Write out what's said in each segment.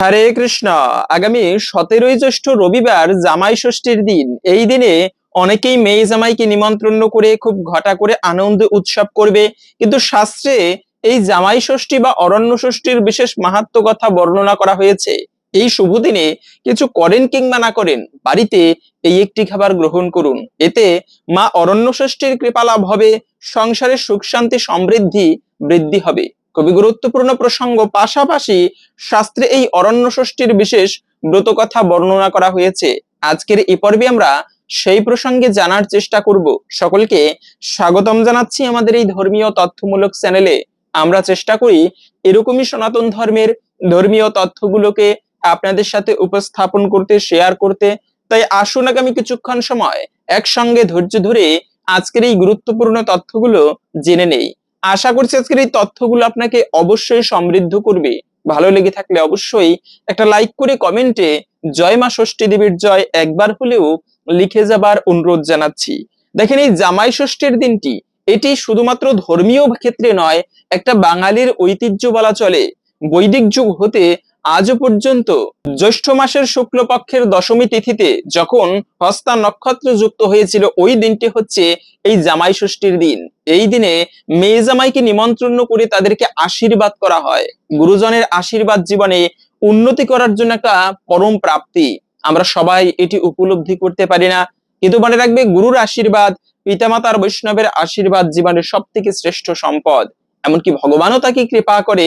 হরে কৃষ্ণ। আগামী সতেরোই জ্যৈষ্ঠ রবিবার জামাই ষষ্ঠীর দিন। এই দিনে অনেকেই মেয়ে জামাইকে নিমন্ত্রণ করে, খুব ঘটা করে আনন্দ উৎসব করবে। কিন্তু শাস্ত্রে এই জামাই ষষ্ঠী বা অরণ্য ষষ্ঠীর বিশেষ মাহাত্ম কথা বর্ণনা করা হয়েছে। এই শুভ দিনে কিছু করেন কিংবা না করেন, বাড়িতে এই একটি খাবার গ্রহণ করুন। এতে মা অরণ্য ষষ্ঠীর কৃপা লাভ হবে, সংসারে সুখ শান্তি সমৃদ্ধি বৃদ্ধি হবে। খুবই গুরুত্বপূর্ণ প্রসঙ্গ। পাশাপাশি শাস্ত্রে এই অরণ্য ষষ্ঠীর বিশেষ ব্রত কথা বর্ণনা করা হয়েছে। আজকের এই পর্বে আমরা সেই প্রসঙ্গে জানার চেষ্টা করব। সকলকে স্বাগতম জানাচ্ছি আমাদের এই ধর্মীয় তথ্যমূলক চ্যানেলে। আমরা চেষ্টা করি এরকমই সনাতন ধর্মের ধর্মীয় তথ্যগুলোকে আপনাদের সাথে উপস্থাপন করতে শেয়ার করতে। তাই আসুন আগামী কিছুক্ষণ সময় একসঙ্গে ধৈর্য ধরে আজকের এই গুরুত্বপূর্ণ তথ্যগুলো জেনে নেই। আশা করছি আজকের এই তথ্যগুলো আপনাকে অবশ্যই সমৃদ্ধ করবে। ভালো লেগে থাকলে অবশ্যই একটা লাইক করে কমেন্টে জয় মা ষষ্ঠী দেবীর জয় একবার হলেও লিখে যাবার অনুরোধ জানাচ্ছি। দেখেন এই জামাই ষষ্ঠীর দিনটি, এটি শুধুমাত্র ধর্মীয় ক্ষেত্রে নয়, একটা বাঙালির ঐতিহ্য বলা চলে। বৈদিক যুগ হতে আজও পর্যন্ত জ্যৈষ্ঠ মাসের শুক্লপক্ষের দশমী তিথিতে যখন হস্তা নক্ষত্র যুক্ত হয়েছিল, ওই দিনটি হচ্ছে এই জামাই ষষ্ঠীর দিন। এই দিনে মেয়ে জামাইকে নিমন্ত্রণ করে তাদেরকে আশীর্বাদ করা হয়। গুরুজনের আশীর্বাদ জীবনে উন্নতি করার জন্য একটা পরম প্রাপ্তি। আমরা সবাই এটি উপলব্ধি করতে পারি না। কিন্তু মনে রাখবে, গুরুর আশীর্বাদ, পিতামাতার বৈষ্ণবের আশীর্বাদ জীবনের সব থেকে শ্রেষ্ঠ সম্পদ। এমনকি ভগবানও তাকে কৃপা করে,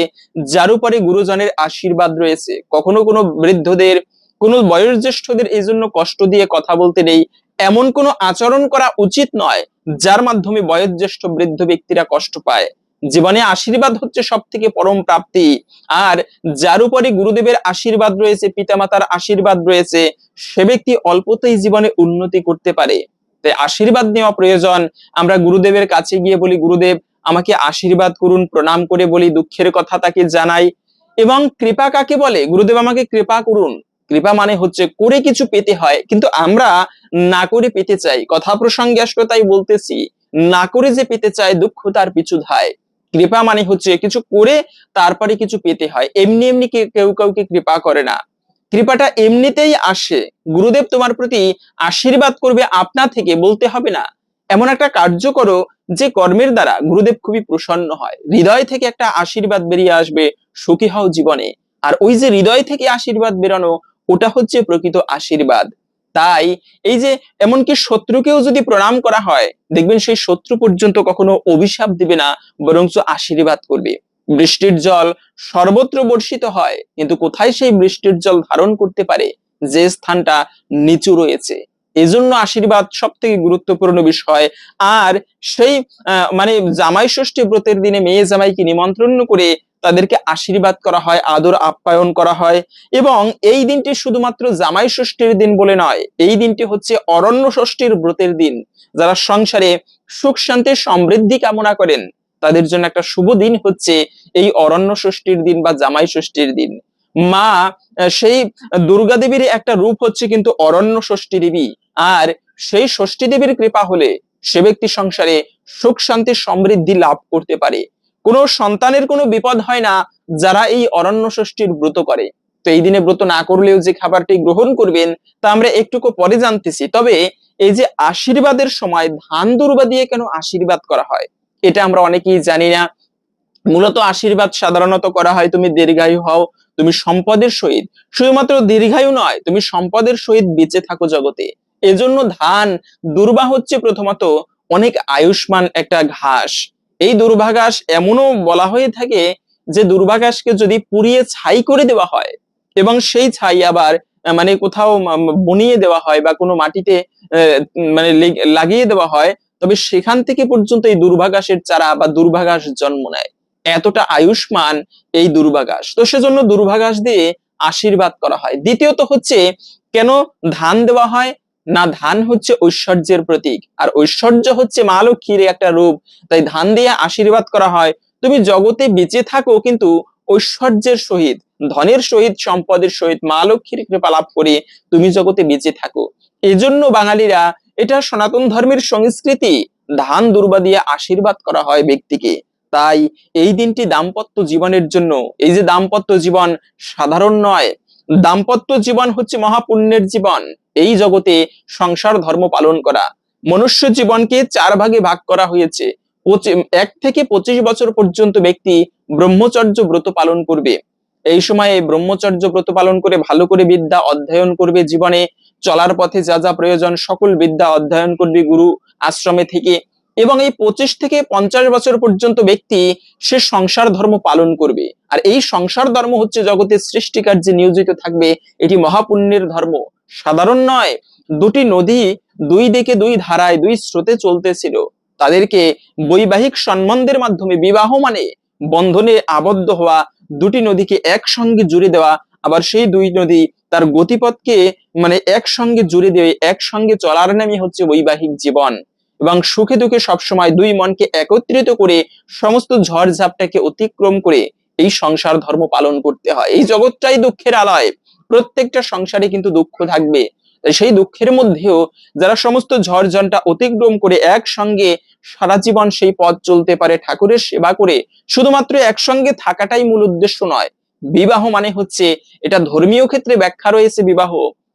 যার উপরে গুরুজনের আশীর্বাদ রয়েছে। কখনো কোনো বৃদ্ধদের, কোনো বয়োজ্যেষ্ঠদের এই জন্য কষ্ট দিয়ে কথা বলতে নেই। এমন কোনো আচরণ করা উচিত নয় যার মাধ্যমে বয়োজ্যেষ্ঠ বৃদ্ধ ব্যক্তিরা কষ্ট পায়। জীবনে আশীর্বাদ হচ্ছে সব থেকে পরম প্রাপ্তি। আর যার উপরে গুরুদেবের আশীর্বাদ রয়েছে, পিতামাতার আশীর্বাদ রয়েছে, সে ব্যক্তি অল্পতেই জীবনে উন্নতি করতে পারে। তাই আশীর্বাদ নেওয়া প্রয়োজন। আমরা গুরুদেবের কাছে গিয়ে বলি, গুরুদেব, আমাকে আশীর্বাদ করুন, প্রণাম করে বলি, দুঃখের কথা তাকে জানাই এবং কৃপা কাকে বলে? গুরুদেব, আমাকে কৃপা করুন। কৃপা মানে হচ্ছে করে কিছু পেতে হয়, কিন্তু আমরা না করে পেতে চাই। কথা প্রসঙ্গে আসলে তাই বলতেছি, না করে যে পেতে চাই দুঃখ তার পিছু ধায়। কৃপা মানে হচ্ছে কিছু করে তারপরে কিছু পেতে হয়। এমনি এমনি কেউ কাউকে কৃপা করে না। কৃপাটা এমনিতেই আসে। গুরুদেব তোমার প্রতি আশীর্বাদ করবে আপনা থেকে, বলতে হবে না। এমন একটা কার্য করো যে কর্মের দ্বারা গুরুদেব খুবই প্রসন্ন হয়। হৃদয় থেকে একটা আশীর্বাদ বেরিয়ে আসবে সুখী হও জীবনে। আর ওই যে হৃদয় থেকে আশীর্বাদ বেরোনো ওটা হচ্ছে প্রকৃত আশীর্বাদ। তাই এই যে এমনকি শত্রুকেও যদি প্রণাম করা হয়, দেখবেন সেই শত্রু পর্যন্ত কখনো অভিশাপ দিবে না, বরঞ্চ আশীর্বাদ করবে। বৃষ্টির জল সর্বত্র বর্ষিত হয়, কিন্তু কোথায় সেই বৃষ্টির জল ধারণ করতে পারে? যে স্থানটা নিচু রয়েছে। এজন্য আশীর্বাদ সব থেকে গুরুত্বপূর্ণ বিষয়। আর সেই মানে জামাই ষষ্ঠী ব্রতের দিনে মেয়ে জামাইকে নিমন্ত্রণ করে তাদেরকে আশীর্বাদ করা হয়, আদর আপ্যায়ন করা হয় এবং এই দিনটি শুধুমাত্র জামাই ষষ্ঠীর দিন বলে নয়, এই দিনটি হচ্ছে অরণ্য ষষ্ঠীর ব্রতের দিন। যারা সংসারে সুখ, শান্তি, সমৃদ্ধি কামনা করেন, তাদের জন্য একটা শুভ দিন হচ্ছে এই অরণ্য ষষ্ঠীর দিন বা জামাই ষষ্ঠীর দিন। মা সেই দুর্গা দেবীর একটা রূপ হচ্ছে কিন্তু অরণ্য ষষ্ঠী দেবী। আর সেই ষষ্ঠী দেবীর কৃপা হলে সে ব্যক্তি সংসারে সুখ, শান্তি, সমৃদ্ধি লাভ করতে পারে। কোনো সন্তানের কোনো বিপদ হয় না যারা এই অরণ্য ষষ্ঠীর ব্রত করে। তো এই দিনে ব্রত না করলেও যে খাবারটি গ্রহণ করবেন, তা আমরা একটুকু পরে জানতেছি। তবে এই যে আশীর্বাদের সময় ধান দুর্বা দিয়ে কেন আশীর্বাদ করা হয়? এটা আমরা অনেকেই জানি না। মূলত আশীর্বাদ সাধারণত করা হয়, তুমি দীর্ঘায়ু হও, তুমি সম্পদের সহিত। শুধুমাত্র দীর্ঘায়ু নয়, তুমি সম্পদের সহিত বেঁচে থাকো জগতে। এজন্য ধান দুর্বা হচ্ছে প্রথমত অনেক আয়ুষ্মান একটা ঘাস। এই দুর্ভাগাস এমনও বলা হয়ে থাকে যে দুর্ভাগাসকে যদি পুড়িয়ে ছাই করে দেওয়া হয় এবং সেই ছাই আবার মানে কোথাও বনিয়ে দেওয়া হয় বা কোনো মাটিতে মানে লেগ- লাগিয়ে দেওয়া হয়, তবে সেখান থেকে পর্যন্ত এই দুর্ভাগাসের চারা বা দুর্ভাগাস জন্ম নেয়। এতটা আয়ুষ্মান এই দুর্ভাগাস। তো সেজন্য দুর্ভাগাস দিয়ে আশীর্বাদ করা হয়। দ্বিতীয়ত হচ্ছে কেন ধান দেওয়া হয়? না ধান হচ্ছে ঐশ্বর্যের প্রতীক, আর ঐশ্বর্য হচ্ছে মা লক্ষ্মীর একটা রূপ, তাই ধান দিয়ে আশীর্বাদ করা হয়। তুমি জগতে বেঁচে থাকো কিন্তু ঐশ্বর্যের সহিত, ধনের সহিত, সম্পদের সহিত মা লক্ষ্মীর কৃপা লাভ করে তুমি জগতে বেঁচে থাকো। এজন্য বাঙালিরা এটা সনাতন ধর্মের সংস্কৃতি, ধান দুর্বা দিয়ে আশীর্বাদ করা হয় ব্যক্তিকে। তাই এই দিনটি দাম্পত্য জীবনের জন্য, এই যে দাম্পত্য জীবন সাধারণ নয়, দাম্পত্য জীবন হচ্ছে মহাপুণ্যের জীবন। এই জগতে সংসার ধর্ম পালন করা। মনুষ্য জীবনকে চার ভাগে ভাগ করা হয়েছে। এক থেকে পঁচিশ বছর পর্যন্ত ব্যক্তি ব্রহ্মচর্য ব্রত পালন করবে। এই সময়ে ব্রহ্মচর্য ব্রত পালন করে ভালো করে বিদ্যা অধ্যয়ন করবে জীবনে। চলার পথে যা যা প্রয়োজন, সকল বিদ্যা অধ্যয়ন করবে গুরু আশ্রমে থেকে। এবং এই পঁচিশ থেকে পঞ্চাশ বছর পর্যন্ত ব্যক্তি সে সংসার ধর্ম পালন করবে। আর এই সংসার ধর্ম হচ্ছে জগতের সৃষ্টিকার্যে নিয়োজিত থাকবে। এটি মহাপুণ্যের ধর্ম। সাধারণ নয়, দুটি নদী দুই দিকে দুই ধারায় দুই স্রোতে চলতেছিল। তাদেরকে বৈবাহিক সম্বন্ধের মাধ্যমে বিবাহ মানে বন্ধনে আবদ্ধ হওয়া, দুটি নদীকে একসঙ্গে জুড়ে দেওয়া, আবার সেই দুই নদী তার গতিপথকে মানে একসঙ্গে জুড়ে দিয়ে একসঙ্গে চলার নামই হচ্ছে বৈবাহিক জীবন। এবং সুখে দুঃখে সবসময় দুই মনকে একত্রিত করে সমস্ত ঝড় ঝাপটাকে অতিক্রম করে এই সংসার ধর্ম পালন করতে হয়। এই জগৎটাই দুঃখের আলয়। প্রত্যেকটা সংসারে কিন্তু দুঃখ থাকবে। সেই দুঃখের মধ্যেও যারা সমস্ত ঝড় ঝঞ্ঝা অতিক্রম করে একসঙ্গে সারা জীবন সেই পথ চলতে পারে, ঠাকুরের সেবা করে, শুধুমাত্র একসঙ্গে থাকাটাই মূল উদ্দেশ্য নয়। বিবাহ মানে হচ্ছে এটা ধর্মীয় ক্ষেত্রে ব্যাখ্যা রয়েছে বিবাহ।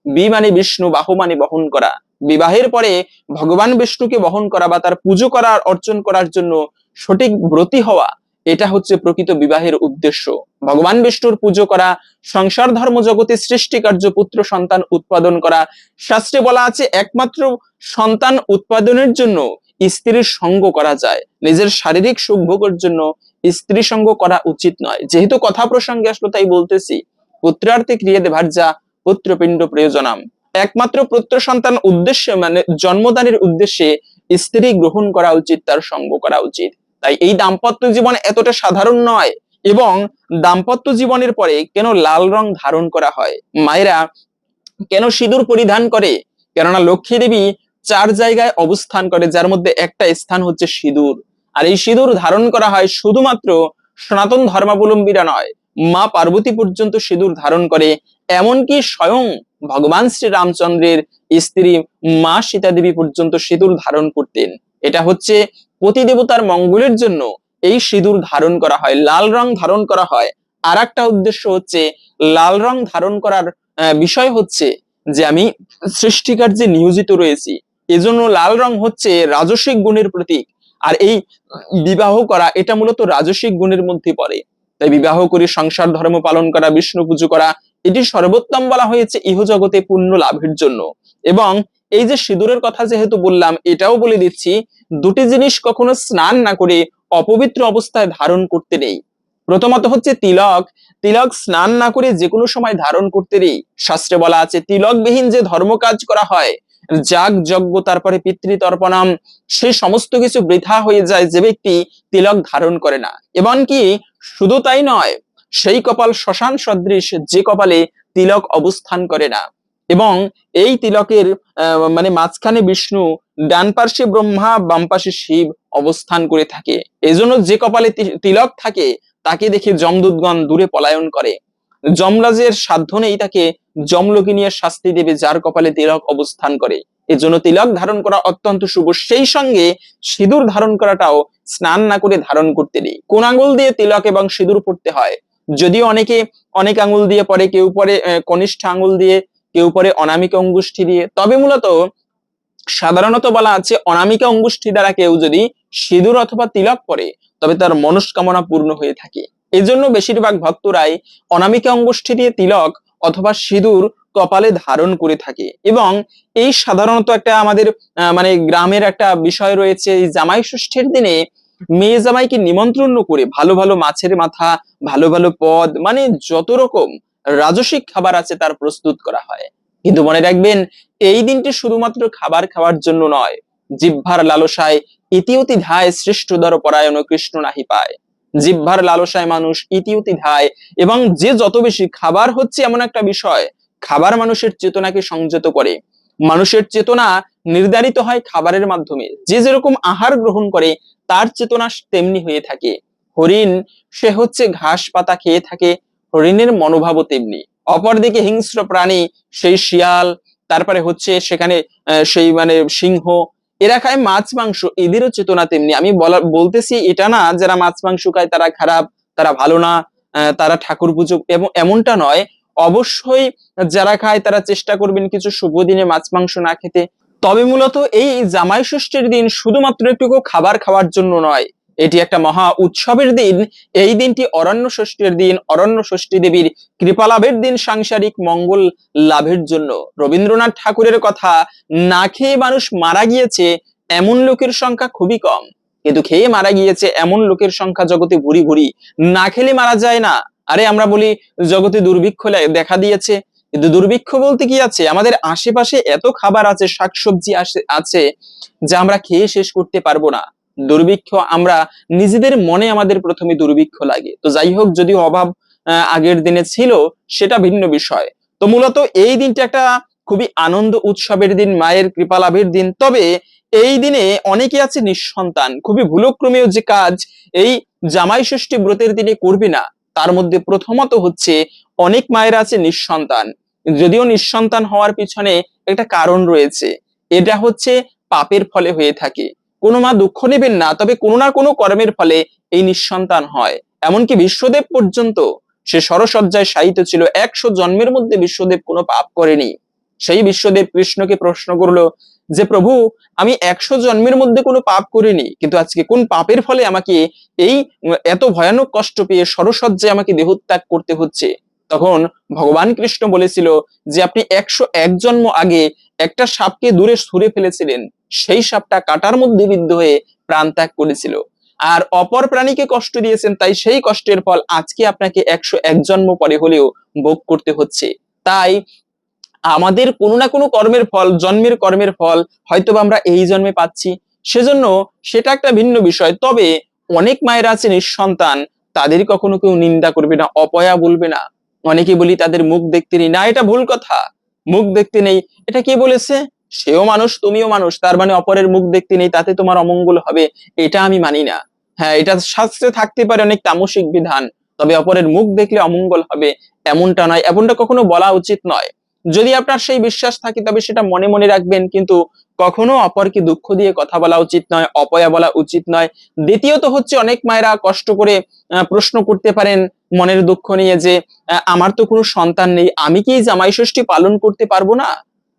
বি মানে বিষ্ণু, বাহু মানে বহন করা। বিবাহের পরে ভগবান বিষ্ণুকে বহন করা বা তার পুজো করার অর্জন করার জন্য সঠিক ব্রতী হওয়া। এটা হচ্ছে প্রকৃত বিবাহের উদ্দেশ্য। ভগবান বিষ্ণুর পুজো করা, সংসার ধর্ম জগতে সৃষ্টিকার্য পুত্র সন্তান উৎপাদন করা, শাস্ত্রে বলা আছে একমাত্র সন্তান উৎপাদনের জন্য স্ত্রীর সঙ্গ করা যায়। নিজের শারীরিক সুখ ভোগের জন্য স্ত্রী সঙ্গ করা উচিত নয়। যেহেতু কথা প্রসঙ্গে আসলো, তাই বলতেছি, পুত্রার্থে ক্রিয়েতে ভার্যা, পুত্রপিণ্ড প্রয়োজনাম। একমাত্র পুত্র সন্তান উদ্দেশ্যে মানে জন্মদানের উদ্দেশ্যে স্ত্রী গ্রহণ করা উচিত, তার সঙ্গ করা উচিত। তাই এই দাম্পত্য জীবন এতটা সাধারণ নয় এবং দাম্পত্য জীবনের পরে কেন লাল রং ধারণ করা হয়? মায়েরা কেন সিঁদুর পরিধান করে? কেননা লক্ষ্মী দেবী চার জায়গায় অবস্থান করে, যার মধ্যে একটা স্থান হচ্ছে সিঁদুর। আর এই সিঁদুর ধারণ করা হয় শুধুমাত্র সনাতন ধর্মাবলম্বীরা নয়, মা পার্বতী পর্যন্ত সিঁদুর ধারণ করে। এমনকি স্বয়ং ভগবান শ্রী রামচন্দ্রের স্ত্রী মা সীতা দেবী পর্যন্ত সিঁদুর ধারণ করতেন। এটা হচ্ছে পতি দেবতার মঙ্গলের জন্য এই সিঁদুর ধারণ করা হয়, লাল রং ধারণ করা হয়। আর একটা উদ্দেশ্য হচ্ছে, লাল রং ধারণ করার বিষয় হচ্ছে যে আমি সৃষ্টিকার্যে নিয়োজিত রয়েছি, এজন্য লাল রং হচ্ছে রাজসিক গুণের প্রতীক। আর এই বিবাহ করা, এটা মূলত রাজসিক গুণের মধ্যে পড়ে। তাই বিবাহ করে, সংসার ধর্ম পালন করা, বিষ্ণু পুজো করা, এটি সর্বোত্তম বলা হয়েছে ইহজগতে পুণ্য লাভের জন্য। এবং এই যে সিঁদুরের কথা যেহেতু বললাম, এটাও বলে দিচ্ছি দুটি জিনিস কখনো স্নান না করে অপবিত্র অবস্থায় ধারণ করতে নেই। প্রথমত হচ্ছে তিলক। তিলক স্নান না করে যে কোনো সময় ধারণ করতে নেই। শাস্ত্রে বলা আছে, তিলকবিহীন যে ধর্ম কাজ করা হয়, যাগ, যজ্ঞ, তারপরে পিতৃতর্পণাম, সে সমস্ত কিছু বৃথা হয়ে যায় যে ব্যক্তি তিলক ধারণ করে না। এমনকি শুধু তাই নয়, সেই কপাল শ্মশান সদৃশ যে কপালে তিলক অবস্থান করে না। এবং এই তিলকের মানে মাঝখানে বিষ্ণু ডান পার্শ্বে ব্রহ্মা, বাম পাশে শিব অবস্থান করে থাকে। এজন্য যে কপালে তিলক থাকে, তাকে দেখে যমদূতগণ দূরে পলায়ন করে। যমরাজের সাধ্য নেই তাকে নিয়ে শাস্তি দেবে, যার কপালে তিলক অবস্থান করে। এজন্য তিলক ধারণ করা অত্যন্ত শুভ। সেই সঙ্গে সিঁদুর ধারণ করাটাও স্নান না করে ধারণ করতে নেই। কোন আঙ্গুল দিয়ে তিলক এবং সিঁদুর পড়তে হয়? যদিও অনেকে অনেক আঙুল দিয়ে পরে কেউ পরে কনিষ্ঠ আঙুল দিয়ে কেউ পরে অনামিকা অঙ্গুষ্ঠী দিয়ে। তবে মূলত সাধারণত বলা আছে অনামিকা অঙ্গুষ্ঠী দ্বারা কেউ যদি সিঁদুর অথবা তিলক পরে, তবে তার মনস্কামনা পূর্ণ হয়ে থাকে। এজন্য বেশিরভাগ ভক্তরাই অনামিকা অঙ্গুষ্ঠী দিয়ে তিলক অথবা সিঁদুর কপালে ধারণ করে থাকে। এবং এই সাধারণত একটা আমাদের মানে গ্রামের একটা বিষয় রয়েছে, এই জামাই ষষ্ঠীর দিনে মেয়ে জামাইকে নিমন্ত্রণ করে ভালো ভালো মাছের মাথা, ভালো ভালো পদ মানে যত রকম রাজসিক খাবার আছে তার প্রস্তুত করা হয়। কিন্তু মনে রাখবেন, এই দিনটি শুধুমাত্র খাবার খাওয়ার জন্য নয়, জিহ্বার লালসায় ইতিউতি ধায় শ্রেষ্ঠদর পরায়ণ কৃষ্ণ নাহি পায়। জিহ্বার লালসায় মানুষ ইতিউতি ধায় এবং যে যত বেশি খাবার হচ্ছে এমন একটা বিষয়, খাবার মানুষের চেতনাকে সংযত করে। মানুষের চেতনা নির্ধারিত হয় খাবারের মাধ্যমে। যে যেরকম আহার গ্রহণ করে, তার চেতনা তেমনি হয়ে থাকে। হরিণ, সে হচ্ছে ঘাস পাতা খেয়ে থাকে হরিণের মনোভাবও তেমনি। অপরদিকে হিংস্র প্রাণী, সেই শিয়াল, তারপরে হচ্ছে সেখানে সেই মানে সিংহ, এরা খায় মাছ, মাংস, এদেরও চেতনা তেমনি। আমি বলা, বলতেছি এটা না, যারা মাছ, মাংস খায় তারা খারাপ, তারা ভালো না তারা ঠাকুর পুজো, এবং এমনটা নয়, অবশ্যই যারা খায় তারা চেষ্টা করবেন কিছু শুভ দিনে মাছ, মাংস না খেতে। তবে মূলত এই জামাই ষষ্ঠীর দিন শুধুমাত্র একটুকু খাবার খাওয়ার জন্য নয় এটি একটা মহা উৎসবের দিন। এই দিনটি অরণ্য ষষ্ঠীর দিন। অরণ্য ষষ্ঠী দেবীর কৃপা লাভের দিন সাংসারিক মঙ্গল লাভের জন্য। রবীন্দ্রনাথ ঠাকুরের কথা না খেয়ে মানুষ মারা গিয়েছে, এমন লোকের সংখ্যা খুবই কম। কিন্তু খেয়ে মারা গিয়েছে এমন লোকের সংখ্যা জগতে ভুরি ভুরি। না খেলে মারা যায় না। আরে আমরা বলি, জগতে দুর্ভিক্ষ দেখা দিয়েছে। কিন্তু দুর্ভিক্ষ বলতে কি আছে? আমাদের আশেপাশে এত খাবার আছে, শাকসবজি আছে, যা আমরা খেয়ে শেষ করতে পারব না। দুর্ভিক্ষ, আমরা নিজেদের মনে আমাদের প্রথমে দুর্ভিক্ষ লাগে। তো যাই হোক, যদি অভাব আগের দিনে ছিল, সেটা ভিন্ন বিষয়। তো মূলত এই দিনটা একটা খুবই আনন্দ উৎসবের দিন, মায়ের কৃপা লাভের দিন। তবে এই দিনে অনেকে আছে নিঃসন্তান। খুবই ভুলক্রমেও যে কাজ এই জামাই ষষ্ঠী ব্রতের দিনে করবে না, তার মধ্যে প্রথমত হচ্ছে অনেক মায়ের আছে নিঃসন্তান। যদিও নিঃসন্তান হওয়ার পিছনে একটা কারণ রয়েছে। এটা হচ্ছে পাপের ফলে হয়ে থাকে। কোনো মা দুঃখ নেবেন না, তবে কোনো না কোনো কর্মের ফলে এই নিঃসন্তান হয়। এমনকি বিশ্বদেব পর্যন্ত সে সরসজ্জায় শায়িত ছিল, একশো জন্মের মধ্যে বিশ্বদেব কোনো পাপ করেনি। সেই বিশ্বদেব কৃষ্ণকে প্রশ্ন করল যে, প্রভু, আমি একশো জন্মের মধ্যে কোনো পাপ করিনি, কিন্তু আজকে কোন পাপের ফলে আমাকে এই এত ভয়ানক কষ্ট পেয়ে সরসজ্জায় আমাকে দেহত্যাগ করতে হচ্ছে? তখন ভগবান কৃষ্ণ বলেছিল যে, আপনি একশো এক জন্ম আগে একটা সাপকে দূরে সরে ফেলেছিলেন সেই সাপটা কাটার মধ্যে বিদ্ধ হয়ে প্রাণ ত্যাগ করেছিল। আর অপর প্রাণীকে কষ্ট দিয়েছেন, তাই সেই কষ্টের ফল আজকে আপনাকে একশো এক জন্ম পরে হলেও ভোগ করতে হচ্ছে। তাই আমাদের কোনো না কোনো কর্মের ফল, জন্মের কর্মের ফল হয়তোবা আমরা এই জন্মে পাচ্ছি। সেজন্য সেটা একটা ভিন্ন বিষয়। তবে অনেক মায়েরা আছে নিঃসন্তান তাদের কখনো কেউ নিন্দা করবে না, অপয়া বলবে না। অনেকে বলি তাদের মুখ দেখতে নেই। না, এটা ভুল কথা। মুখ দেখতে নেই। এটা কে বলেছে? সেও মানুষ, তুমিও মানুষ, তার মানে অপরের মুখ দেখতে নেই, তাতে তোমার অমঙ্গল হবে, এটা আমি মানি না। হ্যাঁ এটা শাস্ত্রে থাকতে পারে অনেক তামসিক বিধান, তবে অপরের মুখ দেখলে অমঙ্গল হবে, এমনটা নয়, এমনটা কখনো বলা উচিত নয়। যদি আপনার সেই বিশ্বাস থাকে, তবে সেটা মনে মনে রাখবেন, কিন্তু কখনো অপরকে দুঃখ দিয়ে কথা বলা উচিত নয়, অপয়া বলা উচিত নয়। দ্বিতীয়ত হচ্ছে, অনেক মায়েরা কষ্ট করে প্রশ্ন করতে পারেন মনের দুঃখ নিয়ে যে আমার তো কোনো সন্তান নেই, আমি কি জামাই ষষ্ঠী পালন করতে পারব না?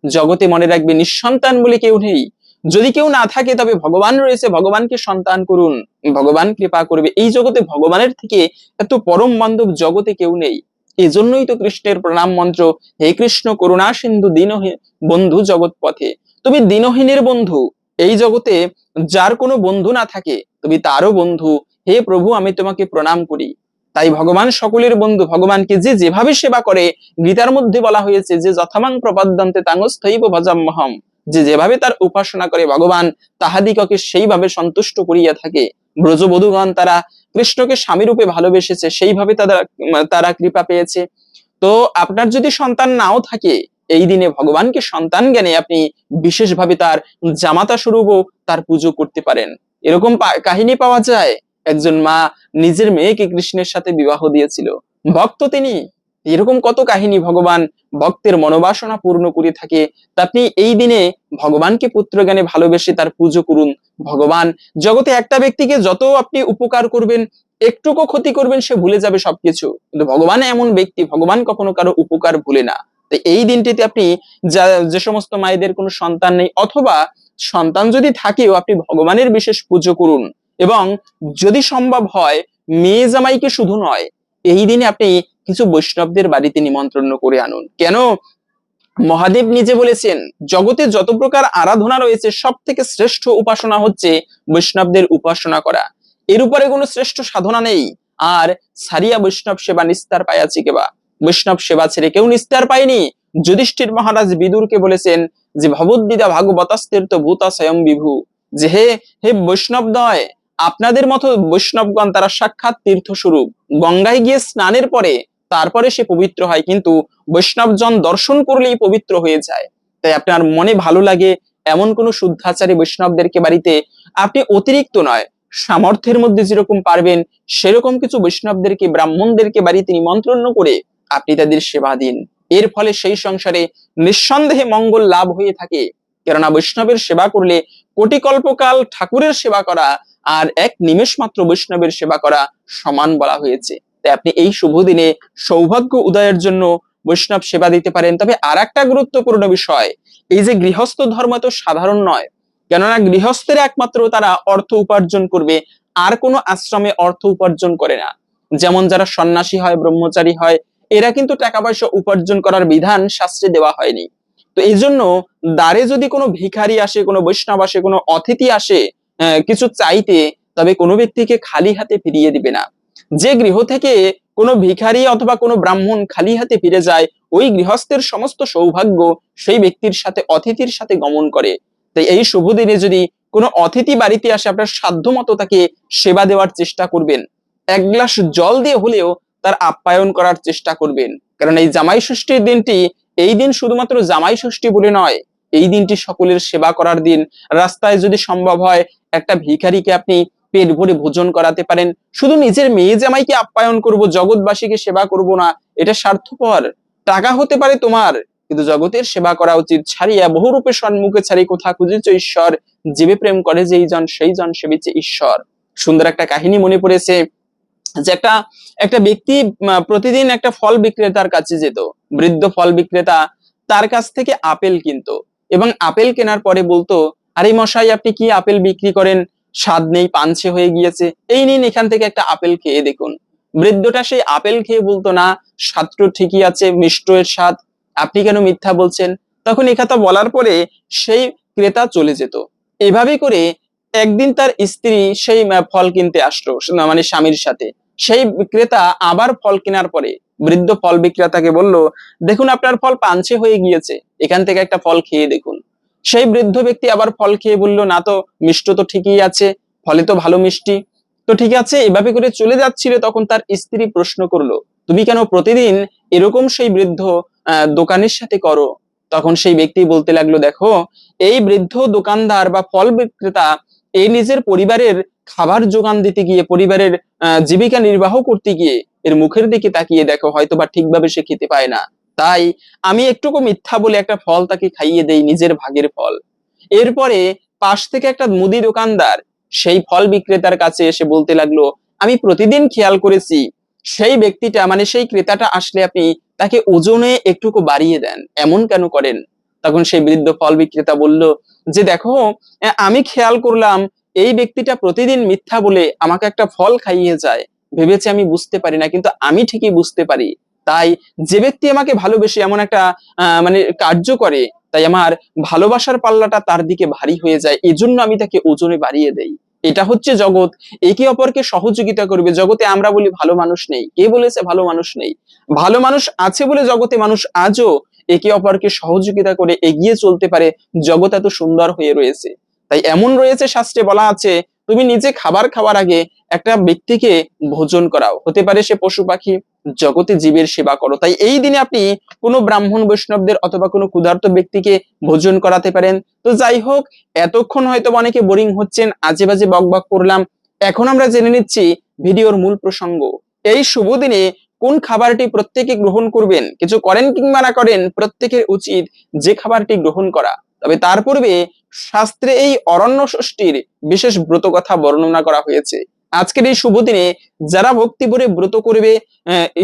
জগতে মনে রাখবে, নিঃসন্তান বলে কেউ নেই। যদি কেউ না থাকে, তবে ভগবান রয়েছে, ভগবানকে সন্তান করুন। ভগবান কৃপা করবে। এই জগতে ভগবানের থেকে এত পরম বান্ধব জগতে কেউ নেই। এজন্যই তো কৃষ্ণের প্রণাম মন্ত্র, হে কৃষ্ণ, করুণা সিন্ধু, দীনহীন বন্ধু জগৎ পথে তুমি দীনহীনের বন্ধু। এই জগতে যার কোনো বন্ধু না থাকে, তুমি তারও বন্ধু। হে প্রভু, আমি তোমাকে প্রণাম করি। তাই ভগবান সকলের বন্ধু, ভগবানকে যে যেভাবে সেবা করে, গীতার মধ্যে বলা হয়েছে যে, যথামাং প্রপাদ্যন্তে তাঙ্গস্থৈব ভজাম্যহম যে যেভাবে তার উপাসনা করে ভগবান, তাহাদিগকে সেইভাবে সন্তুষ্ট করিয়া থাকে। ব্রজবধূগণ তারা কৃষ্ণকে স্বামী রূপে ভালোবেসেছে, সেইভাবে তারা তারা কৃপা পেয়েছে। তো আপনার যদি সন্তান নাও থাকে, এই দিনে ভগবানকে সন্তান জ্ঞানে আপনি বিশেষভাবে তার জামাতা স্বরূপও তার পুজো করতে পারেন। এরকম কাহিনী পাওয়া যায়? একজন মা নিজের মেয়েকে কৃষ্ণের সাথে বিবাহ দিয়েছিল। ভক্ত তিনি। এরকম কত কাহিনী ভগবান ভক্তের মনোবাসনা পূর্ণ করে থাকে। তা আপনি এই দিনে ভগবানকে পুত্র জ্ঞানে ভালোবেসে তার পুজো করুন। ভগবান জগতে একটা ব্যক্তিকে যত আপনি উপকার করবেন, একটুকু ক্ষতি করবেন, সে ভুলে যাবে সবকিছু। কিন্তু ভগবান এমন ব্যক্তি, ভগবান কখনো কারও উপকার ভুলে না। তো এই দিনটিতে আপনি যা, যে সমস্ত মায়েদের কোনো সন্তান নেই, অথবা সন্তান যদি থাকেও আপনি ভগবানের বিশেষ পুজো করুন। এবং যদি সম্ভব হয়, মেয়ে জামাইকে শুধু নয়, এই দিনে আপনি কিছু বৈষ্ণবদের বাড়িতে নিমন্ত্রণ করে আনুন। কেন? মহাদেব নিজে বলেছেন, জগতে যত প্রকার আরাধনা রয়েছে সব থেকে শ্রেষ্ঠ উপাসনা হচ্ছে বৈষ্ণবদের উপাসনা করা। এর উপরে কোনো শ্রেষ্ঠ সাধনা নেই। আর সারিয়া বৈষ্ণব সেবা নিস্তার পাইয়াছি কেবা বৈষ্ণব সেবা ছেড়ে কেউ নিস্তার পায়নি। যুধিষ্ঠির মহারাজ বিদুরকে বলেছেন যে ভগবদ্বিদা ভাগবতাস্তের তো ভূতা স্বয়ং বিভু যে হে হে বৈষ্ণবদয় আপনাদের মতো বৈষ্ণবগণ তারা সাক্ষাৎ তীর্থ স্বরূপ গঙ্গায় গিয়ে স্নানের পরে তারপরে সে পবিত্র হয়, কিন্তু বৈষ্ণবজন দর্শন করলেই পবিত্র হয়ে যায়। তাই আপনার মনে ভালো লাগে এমন কোন শুদ্ধাচারী বৈষ্ণবদেরকে বাড়িতে? আপনি অতিরিক্ত নয়, সামর্থ্যের মধ্যে যেরকম পারবেন, সেরকম কিছু বৈষ্ণবদেরকে, ব্রাহ্মণদেরকে বাড়িতে নিমন্ত্রণ করে আপনি তাদের সেবা দিন। এর ফলে সেই সংসারে নিঃসন্দেহে মঙ্গল লাভ হয়ে থাকে। কেননা বৈষ্ণবের সেবা করলে কোটি কল্পকাল ঠাকুরের সেবা করা আর এক নিমেষ মাত্র বৈষ্ণবের সেবা করা সমান বলা হয়েছে। তাই আপনি এই শুভ দিনে সৌভাগ্য উদয়ের জন্য বৈষ্ণব সেবা দিতে পারেন। তবে আর একটা গুরুত্বপূর্ণ বিষয়, এই যে গৃহস্থ ধর্ম তো সাধারণ নয়, কেননা গৃহস্থের একমাত্র তারা অর্থ উপার্জন করবে, আর কোনো আশ্রমে অর্থ উপার্জন করে না। যেমন যারা সন্ন্যাসী হয়, ব্রহ্মচারী হয়, এরা কিন্তু টাকা পয়সা উপার্জন করার বিধান শাস্ত্রে দেওয়া হয়নি। তো এই জন্য দ্বারে যদি কোনো ভিখারি আসে, কোনো বৈষ্ণব আসে, কোনো অতিথি আসে কিছু চাইতে, তবে কোনো ব্যক্তিকে খালি হাতে ফিরিয়ে দিবে না। যে গৃহ থেকে কোনো ভিখারি অথবা কোনো ব্রাহ্মণ খালি হাতে ফিরে যায়, ওই গৃহস্থের সমস্ত সৌভাগ্য সেই ব্যক্তির সাথে অতিথির সাথে গমন করে। তাই এই শুভ দিনে যদি কোনো অতিথি বাড়িতে আসে, আপনার সাধ্য মতো তাকে সেবা দেওয়ার চেষ্টা করবেন। এক গ্লাস জল দিয়ে হলেও তার আপ্যায়ন করার চেষ্টা করবেন। কারণ এই জামাই ষষ্ঠীর দিনটি, এই দিন শুধুমাত্র জামাই ষষ্ঠী বলে নয় এই দিনটি সকলের সেবা করার দিন। রাস্তায় যদি সম্ভব হয়, একটা ভিখারিকে আপনি পেট ভরে ভোজন করাতে পারেন। শুধু নিজের মেয়ে জামাইকে আপ্যায়ন করব, জগৎবাসীকে সেবা করব না, এটা স্বার্থপর। টাকা হতে পারে তোমার, কিন্তু জগতের সেবা করা উচিত। ছাড়িয়া বহুরূপে সন্মুখে ছাড়ি কোথা খুঁজেছ ঈশ্বর? জীবে প্রেম করে যেই জন, সেই জন সেবিছে ঈশ্বর। সুন্দর একটা কাহিনী মনে পড়েছে যে একটা একটা ব্যক্তি প্রতিদিন একটা ফল বিক্রেতার কাছে যেত। বৃদ্ধ ফল বিক্রেতা, তার কাছ থেকে আপেল কিনতো। এবং আপেল কেনার পরে বলতো, আরে মশাই, আপনি কি আপেল বিক্রি করেন? স্বাদ নেই, পানছে হয়ে গিয়েছে। এই নিন এখান থেকে একটা আপেল খেয়ে দেখুন। বৃদ্ধটা সেই আপেল খেয়ে বলতো, না স্বাদটা ঠিকই আছে, মিষ্ট এর স্বাদ। আপনি কেন মিথ্যা বলছেন? তখন কথা বলার পরে সেই ক্রেতা চলে যেত। এভাবে করে একদিন তার স্ত্রী সেই ফল কিনতে আসলো মানে স্বামীর সাথে। সেই বিক্রেতা আবার ফল কেনার পরে বৃদ্ধ ফল বিক্রেতাকে বলল, দেখুন, আপনার ফল পাঞ্চে হয়ে গিয়েছে, এখান থেকে একটা ফল খেয়ে দেখুন। সেই বৃদ্ধ ব্যক্তি আবার ফল খেয়ে বলল, না তো, মিষ্ট তো ঠিকই আছে, ফলে তো ভালো মিষ্টি। তো ঠিক আছে, এভাবে করে চলে যাচ্ছিল তখন তার স্ত্রী প্রশ্ন করল, তুমি কেন প্রতিদিন এরকম সেই বৃদ্ধ দোকানের সাথে করো? তখন সেই ব্যক্তি বলতে লাগল, দেখো, এই বৃদ্ধ দোকানদার বা ফল বিক্রেতা এই নিজের পরিবারের খাবার যোগান দিতে গিয়ে, পরিবারের জীবিকা নির্বাহ করতে গিয়ে এর মুখের দিকে তাকিয়ে দেখো হয়তো বা ঠিকভাবে সে খেতে পায় না। তাই আমি একটুকু মিথ্যা বলে একটা ফল তাকে খাইয়ে দেই, নিজের ভাগের ফল। এরপরে পাশ থেকে একটা মুদি দোকানদার সেই ফল বিক্রেতার কাছে এসে বলতে লাগল, আমি প্রতিদিন খেয়াল করেছি, সেই ব্যক্তিটা মানে সেই ক্রেতাটা আসলে আপনি তাকে ওজনে একটুকু বাড়িয়ে দেন, এমন কেন করেন? তখন সেই বৃদ্ধ ফল বিক্রেতা বলল, যে দেখো আমি খেয়াল করলাম, এই ব্যক্তিটা প্রতিদিন মিথ্যা বলে আমাকে একটা ফল খাইয়ে যায়। ভেবেছে আমি বুঝতে পারি না, কিন্তু আমি ঠিকই বুঝতে পারি। তাই যে ব্যক্তি আমাকে ভালোবেসে এমন একটা মানে কার্য করে, তাই আমার ভালোবাসার পাল্লাটা তার দিকে ভারী হয়ে যায়। এজন্য আমি তাকে ওজনে বাড়িয়ে দেই। এটা হচ্ছে জগৎ। একে অপরকে সহযোগিতা করবে। জগতে আমরা বলি ভালো মানুষ নেই। কে বলেছে ভালো মানুষ নেই? ভালো মানুষ আছে বলে জগতে মানুষ আজও একে অপরকে সহযোগিতা করে এগিয়ে চলতে পারে। জগৎ এত সুন্দর হয়ে রয়েছে। তাই এমন রয়েছে শাস্ত্রে বলা আছে, তুমি নিজে খাবার খাওয়ার আগে একটা ব্যক্তিকে ভোজন করাও। হতে পারে সে পশু পাখি, জগতে জীবের সেবা করো। তাই এই দিনে আপনি কোনো ব্রাহ্মণ, বৈষ্ণবদের অথবা কোনো ক্ষুধার্ত ব্যক্তিকে ভোজন করাতে পারেন। তো যাই হোক, এতক্ষণ হয়তো অনেকে বোরিং হচ্ছেন, আজে বাজে বকবক করলাম। এখন আমরা জেনে নিচ্ছি ভিডিওর মূল প্রসঙ্গ। এই শুভ দিনে কোন খাবারটি প্রত্যেকে গ্রহণ করবেন, কিছু করেন কিংবা না করেন প্রত্যেকের উচিত যে খাবারটি গ্রহণ করা। তবে তার পূর্বে শাস্ত্রে এই অরণ্য ষষ্ঠীর বিশেষ ব্রত কথা বর্ণনা করা হয়েছে। আজকের এই শুভ দিনে যারা ভক্তি ব্রত করবে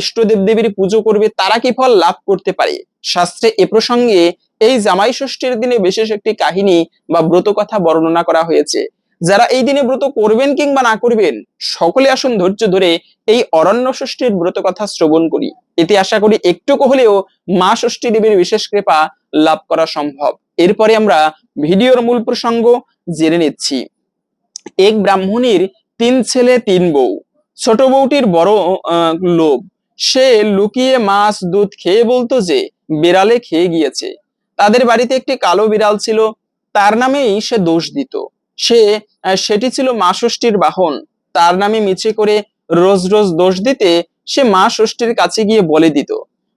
ইষ্ট দেব দেবীর পুজো করবে, তারা কি ফল লাভ করতে পারে? শাস্ত্রে এ প্রসঙ্গে এই জামাই ষষ্ঠীর দিনে বিশেষ একটি কাহিনী বা ব্রত কথা বর্ণনা করা হয়েছে। যারা এই দিনে ব্রত করবেন কিংবা না করবেন, সকলে আসুন ধৈর্য ধরে এই অরণ্য ষষ্ঠীর ব্রত কথা শ্রবণ করি। এতে আশা করি একটুকু হলেও মা ষষ্ঠী দেবীর বিশেষ কৃপা লাভ করা সম্ভব। এরপরে আমরা ভিডিওর মূল প্রসঙ্গ জেনে নিচ্ছি। এক ব্রাহ্মণীর তিন ছেলে, তিন বউ। ছোট বউটির বড় লোভ। সে লুকিয়ে মাছ, দুধ খেয়ে বলতো যে, বিড়ালে খেয়ে গিয়েছে। তাদের বাড়িতে একটি কালো বিড়াল ছিল, তার নামেই সে দোষ দিত। সে সেটি ছিল মা ষষ্ঠীর বাহন। তার নামে মিছে করে রোজ রোজ দোষ দিতে সে মা ষষ্ঠীর কাছে গিয়ে বলে দিত।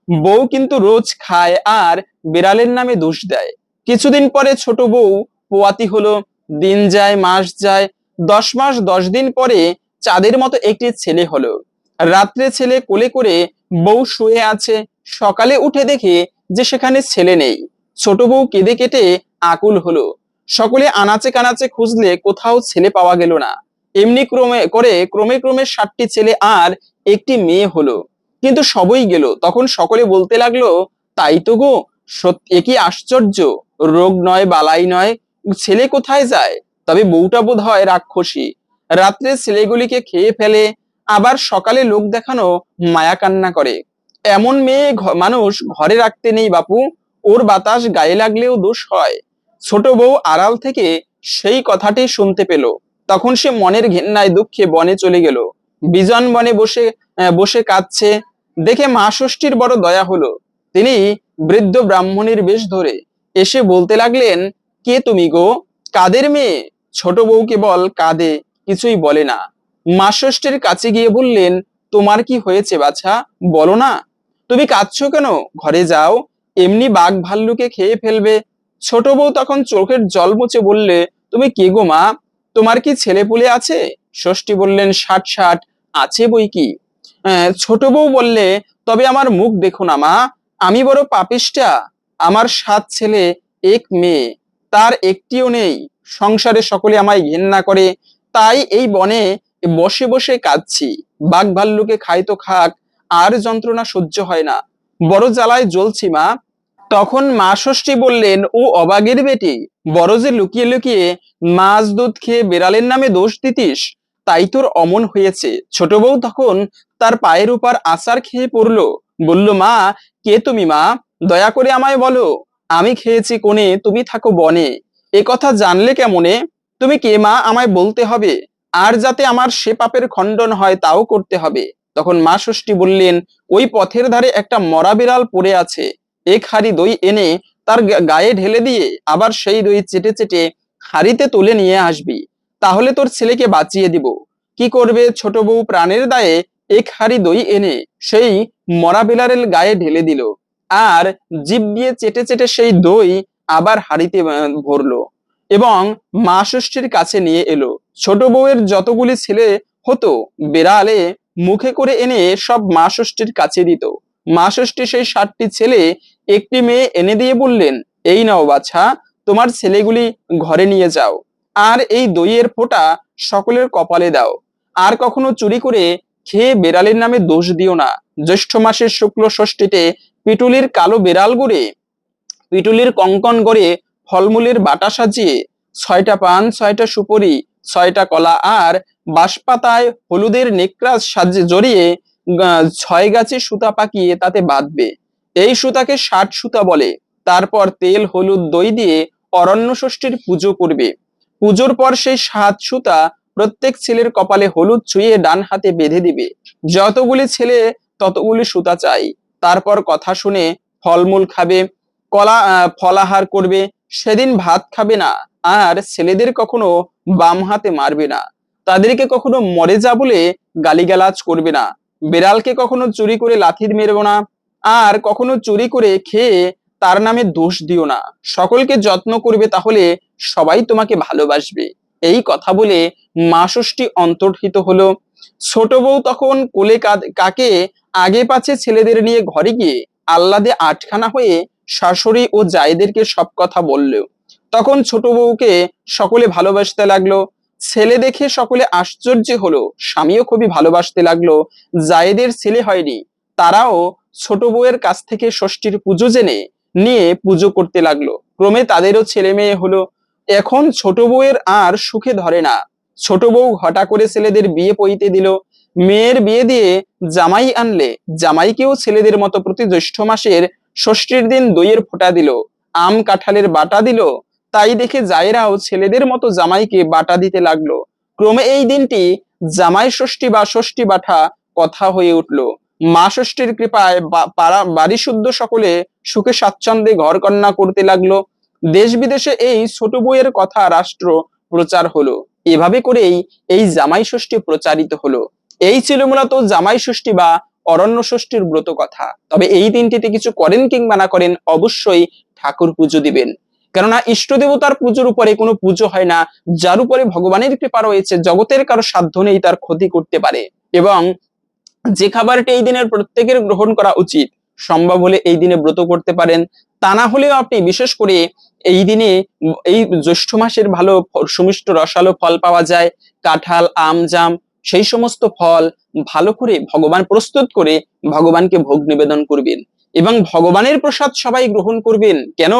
বউ কিন্তু রোজ খায় আর বিড়ালের নামে দোষ দেয়। কিছুদিন পরে ছোট বউ পোয়াতি হলো। দিন যায়, মাস যায়। দশ মাস, দশ দিন পরে চাঁদের মতো একটি ছেলে হলো। রাত্রে ছেলে কোলে করে বউ শুয়ে আছে। সকালে উঠে দেখে যে সেখানে ছেলে নেই। ছোট বউ কেঁদে কেটে আকুল হলো। সকলে আনাচে কানাচে খুঁজলে কোথাও ছেলে পাওয়া গেল না। এমনি ক্রমে করে ক্রমে ক্রমে ষাটটি ছেলে আর একটি মেয়ে হলো। কিন্তু সবই গেল। তখন সকলে বলতে লাগল, তাই তো গো সত্যি এ কি আশ্চর্য। রোগ নয়, বালাই নয়, ছেলে কোথায় যায়? তবে বউটা বোধ হয় রাক্ষসী। রাত্রে ছেলেগুলিকে খেয়ে ফেলে, আবার সকালে লোক দেখানো মায়া কান্না করে। এমন মেয়ে মানুষ ঘরে রাখতে নেই বাপু। ওর বাতাস গায়ে লাগলেও দোষ হয়। ছোট বউ আড়াল থেকে সেই কথাটি শুনতে পেল। তখন সে মনের ঘেন্নায় দুঃখে বনে চলে গেল। বিজন বনে বসে বসে কাঁদছে। দেখে মা ষষ্ঠীর বড় দয়া হলো। তিনি বৃদ্ধ ব্রাহ্মণের বেশ ধরে এসে বলতে লাগলেন, কে তুমি গো? কাদের মেয়ে? ছোট বউ কেবল কাঁদে, কিছুই বলে না। মা ষষ্ঠীর কাছে গিয়ে বললেন, তোমার কি হয়েছে বাছা? বলো না। তুমি কাঁদছো কেন? ঘরে যাও। এমনি বাঘ ভাল্লুকে খেয়ে ফেলবে। ছোট বউ তখন চোখের জল মুছে বললে, তুমি কে গো মা? তোমার কি ছেলে পুলে আছে? ষষ্ঠী বললেন, ষাট ষাট, আছে বই কি? ছোট বউ বললে, তবে আমার মুখ দেখো না মা, আমি বড় পাপিষ্টা আমার সাত ছেলে, এক মেয়ে, তার একটিও নেই, সংসারে সকলে আমায় ঘেন্না করে, তাই এই বনে বসে বসে কাঁদছি, বাঘ ভাল্লুকে খাই তো খাক, আর যন্ত্রণা সহ্য হয় না, বড় জ্বালায় জ্বলছি মা তখন মা ষষ্ঠী বললেন, ও অবাগের বেটি বড় যে লুকিয়ে লুকিয়ে মাছ দুধ খেয়ে বেড়ালের নামে দোষ দিতিস, তাই তোর অমন হয়েছে। ছোট বউ তখন তার পায়ের উপর আচার খেয়ে পড়ল, বলল, মা, কে তুমি মা? দয়া করে আমায় বলো, আমি খেয়েছি কোণে, তুমি থাকো বনে। এ কথা জানলে কেমনে? তুমি কে মা, আমায় বলতে হবে। আর যাতে আমার সে পাপের খণ্ডন হয়, তাও করতে হবে। তখন মা ষষ্ঠী বললেন, ওই পথের ধারে একটা মরা বিড়াল পড়ে আছে এক হাড়ি দই এনে তার গায়ে ঢেলে দিয়ে আবার সেই দই চেটে চেটে হাড়িতে তুলে নিয়ে আসবি। তাহলে তোর ছেলেকে বাঁচিয়ে দিব। কি করবে ছোট বউ প্রাণের দায়ে এক হাড়ি দই এনে সেই মরা বিড়ালের গায়ে ঢেলে দিল। আর জিভ দিয়ে চেটে চেটে সেই দই আবার হাড়িতে ভরলো এবং মা ষষ্ঠীর কাছে নিয়ে এলো। ছোট বউয়ের যতগুলি ছেলে হতো, বেড়ালে মুখে করে এনে সব মা ষষ্ঠীর কাছে দিত। মা ষষ্ঠী সেই ষাটটি ছেলে একটি মেয়ে এনে দিয়ে বললেন, এই নাও বাছা, তোমার ছেলেগুলি ঘরে নিয়ে যাও, আর এই দইয়ের ফোঁটা সকলের কপালে দাও, আর কখনো চুরি করে খেয়ে বেড়ালের নামে দোষ দিও না। জ্যৈষ্ঠ মাসের শুক্ল ষষ্ঠীতে পিটুলির কালো বেড়াল গড়ে, পিটুলির কঙ্কন গড়ে ফলমূলের বাটা সাজিয়ে, ছয়টা পান, ছয়টা সুপরি, ছয়টা কলা আর বাঁশপাতায় হলুদের নেকড়াস সাজিয়ে জড়িয়ে ছয় গাছে সুতা পাকিয়ে তাতে বাঁধবে। এই সুতাকে ষাট সুতা বলে। তারপর তেল, হলুদ, দই দিয়ে অরণ্য ষষ্ঠীর পুজো করবে। পুজোর পর সেই সাত সুতা প্রত্যেক ছেলের কপালে হলুদ ছুঁয়ে ডান হাতে বেঁধে দিবে। যতগুলি ছেলে ততগুলি সুতা চাই। তারপর কথা শুনে ফলমূল খাবে, কলা ফলাহার করবে, সেদিন ভাত খাবে না, আর ছেলেদের কখনো বাম হাতে মারবে না। তাদেরকে কখনো মরে যা বলে গালিগালাজ করবে না। বেড়ালকে কখনো চুরি করে লাথির মেরবো না, আর কখনো চুরি করে খেয়ে তার নামে দোষ দিও না। সকলকে যত্ন করবে তাহলে সবাই তোমাকে ভালোবাসবে। এই কথা বলে মা ষষ্ঠী অন্তর্হিত হলো। ছোট বউ তখন কোলে কাকে আগে পাছে ছেলেদের নিয়ে ঘরে গিয়ে আহ্লাদে আটখানা হয়ে শাশুড়ি ও জায়েদেরকে সব কথা বলল। তখন ছোট বউকে সকলে ভালোবাসতে লাগল। ছেলে দেখে সকলে আশ্চর্য হলো। স্বামীও খুবই ভালোবাসতে লাগল। জায়েদের ছেলে হয়নি। তারাও ছোট বউয়ের কাছ থেকে ষষ্ঠীর পুজো জেনে নিয়ে পুজো করতে লাগল। ক্রমে তাদেরও ছেলে মেয়ে হলো। এখন ছোট বউয়ের আর সুখে ধরে না। ছোট বউ ঘটা করে ছেলেদের বিয়ে পইতে দিল। মেয়ের বিয়ে দিয়ে জামাই আনলে জামাইকেও ছেলেদের মতো প্রতি জ্যৈষ্ঠ মাসের ষষ্ঠীর দিন দইয়ের ফোঁটা দিল। আম কাঁঠালের বাটা দিল। তাই দেখে জায়েরাও ছেলেদের মতো জামাইকে বাটা দিতে লাগল। ক্রমে এই দিনটি জামাই ষষ্ঠী বা ষষ্ঠী বাটা কথা হয়ে উঠল। মা ষষ্ঠীর কৃপায় পাড়া বাড়ি শুদ্ধ সকলে সুখে স্বাচ্ছন্দ্যে ঘর কন্যা করতে লাগল। দেশ বিদেশে এই ছোট বইয়ের কথা রাষ্ট্র প্রচার হলো। এভাবে করেই এই জামাই ষষ্ঠী প্রচারিত হলো। এই ছিল মূলত জামাই ষষ্ঠী বা অরণ্য ষষ্ঠীর ব্রত কথা। তবে এই দিনটিতে কিছু করেন কিংবা না করেন অবশ্যই ঠাকুর পুজো দিবেন। কেননা ইষ্ট দেবতার পুজোর উপরে কোনো পুজো হয় না, যার উপরে ভগবানের কৃপা রয়েছে, জগতের কারও সাধ্য নেই তার ক্ষতি করতে পারে। এবং যে খাবারটি এই দিনের প্রত্যেকের গ্রহণ করা উচিত, সম্ভব হলে এই দিনে ব্রত করতে পারেন। তা না হলেও আপনি বিশেষ করে এই দিনে এই জ্যৈষ্ঠ মাসের ভালো সুমিষ্ট রসালো ফল পাওয়া যায়, কাঁঠাল, আম, জাম, সেই সমস্ত ফল ভালো করে ভগবান প্রস্তুত করে ভগবানকে ভোগ নিবেদন করবেন। এবং ভগবানের প্রসাদ সবাই গ্রহণ করবেন। কেন?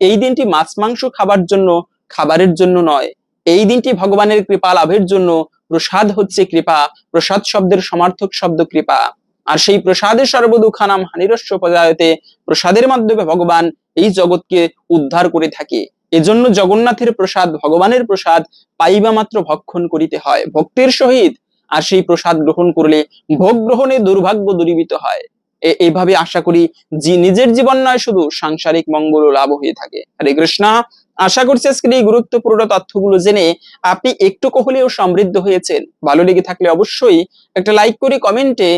এই দিনটি মাছ, মাংস খাবার জন্য, খাবারের জন্য নয়। এই দিনটি ভগবানের কৃপা লাভের জন্য। প্রসাদ হচ্ছে কৃপা। প্রসাদ শব্দের সমার্থক শব্দ কৃপা। আর সেই প্রসাদে সর্বদুখানাম হানিরস্য পদায়তে প্রসাদের মাধ্যমে ভগবান এই জগৎকে উদ্ধার করে থাকে। এজন্য জগন্নাথের প্রসাদ, ভগবানের প্রসাদ পাইবা মাত্র ভক্ষণ করিতে হয়, ভক্তির সহিত। আর সেই প্রসাদ গ্রহণ করলে ভোগ গ্রহণে দুর্ভাগ্য দূরীভূত হয়। এইভাবে আশা করি যে নিজের জীবন নয়, শুধু সাংসারিক মঙ্গল ও লাভ হয়ে থাকে। হরে কৃষ্ণ, আশা করছি আজকের এই গুরুত্বপূর্ণ তথ্যগুলো জেনে আপনি একটু হলেও সমৃদ্ধ হয়েছেন। ভালো লেগে থাকলে অবশ্যই একটা লাইক করে কমেন্টে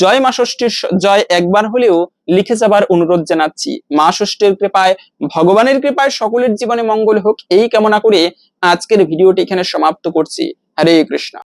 জয় মা ষষ্ঠীর জয় একবার হলেও লিখে যাবার অনুরোধ জানাচ্ছি। মা ষষ্ঠীর কৃপায়, ভগবানের কৃপায় সকলের জীবনে মঙ্গল হোক, এই কামনা করে আজকের ভিডিওটি এখানে সমাপ্ত করছি। হরে কৃষ্ণ।